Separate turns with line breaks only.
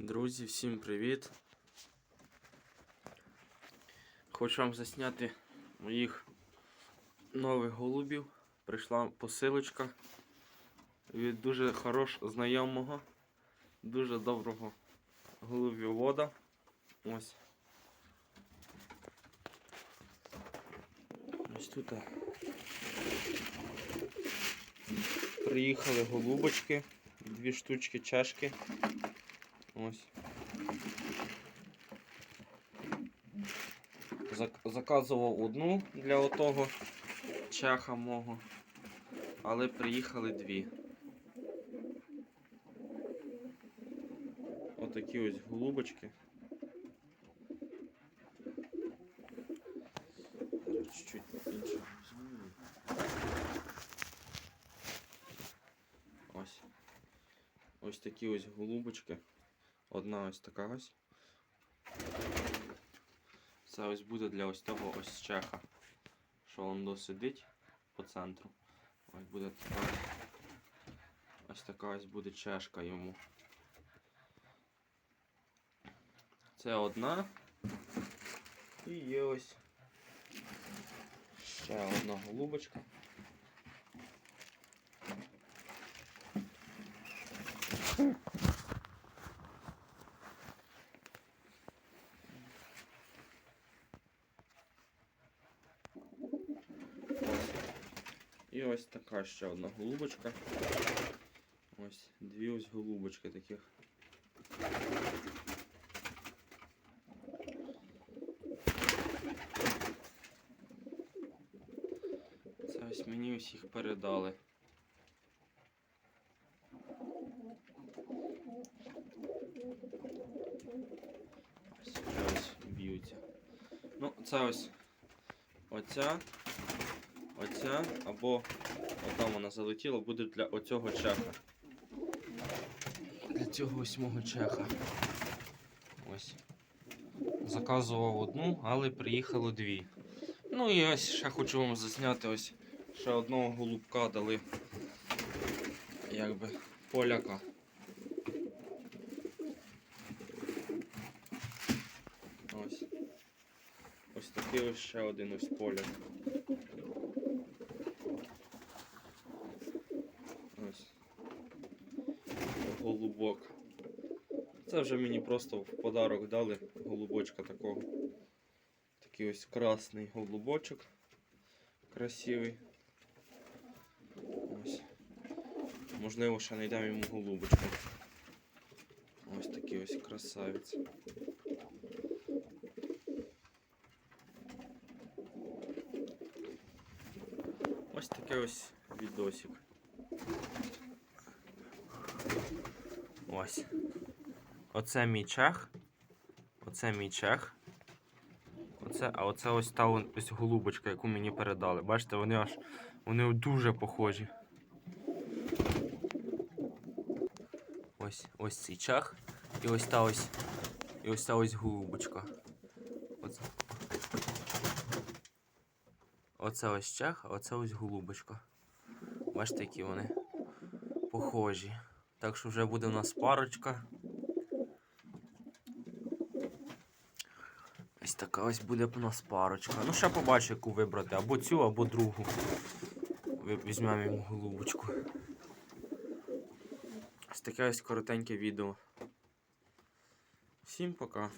Друзі, всім привіт! Хочу вам засняти моїх нових голубів. Прийшла посилочка від дуже хорош знайомого, дуже доброго голубівода. Ось. Ось тут. Приїхали голубочки, дві штучки чашки. Ось. Зак- Заказував одну для отого чаха мого, але приїхали дві. Отакі ось голубочки. Чуть-чуть інше. Ось. Ось такі ось голубочки. Одна ось така ось. Це ось буде для ось того ось чеха, що он досидить по центру. Ось буде така. Ось така ось буде чешка йому. Це одна. І є ось ще одна голубочка. Ось. І ось така ще одна голубочка. Ось дві ось голубочки таких. Це ось мені усіх передали. Ось ось б'ються. Ну, це ось оця, оця, або отам вона залетіла, буде для оцього чеха. Для цього восьмого чеха. Ось. Заказував одну, але приїхало дві. Ну і ось ще хочу вам засняти ось ще одного голубка дали. Якби поляка. Ось. Ось такий ось ще один ось поляк. Ось. Голубок. Це вже мені просто в подарок дали голубочка такого. Такий ось красний голубочок. Красивий. Ось. Можливо, ще знайдемо йому голубочку. Ось такий ось красавець. Ось таке ось відосик. Ось. Оце мій чех. Оце мій чех. Оце, а оце ось та ось голубочка, яку мені передали. Бачите, вони аж вони дуже похожі. Ось ось цей чех. І ось та ось. І ось та ось голубочка. Оце. Оце ось чех, а оце ось голубочка. Бачите, які вони похожі. Так що вже буде у нас парочка. Ось така ось буде у нас парочка. Ну, ще побачу, яку вибрати. Або цю, або другу. Візьмемо йому голубочку. Ось таке ось коротеньке відео. Всім пока.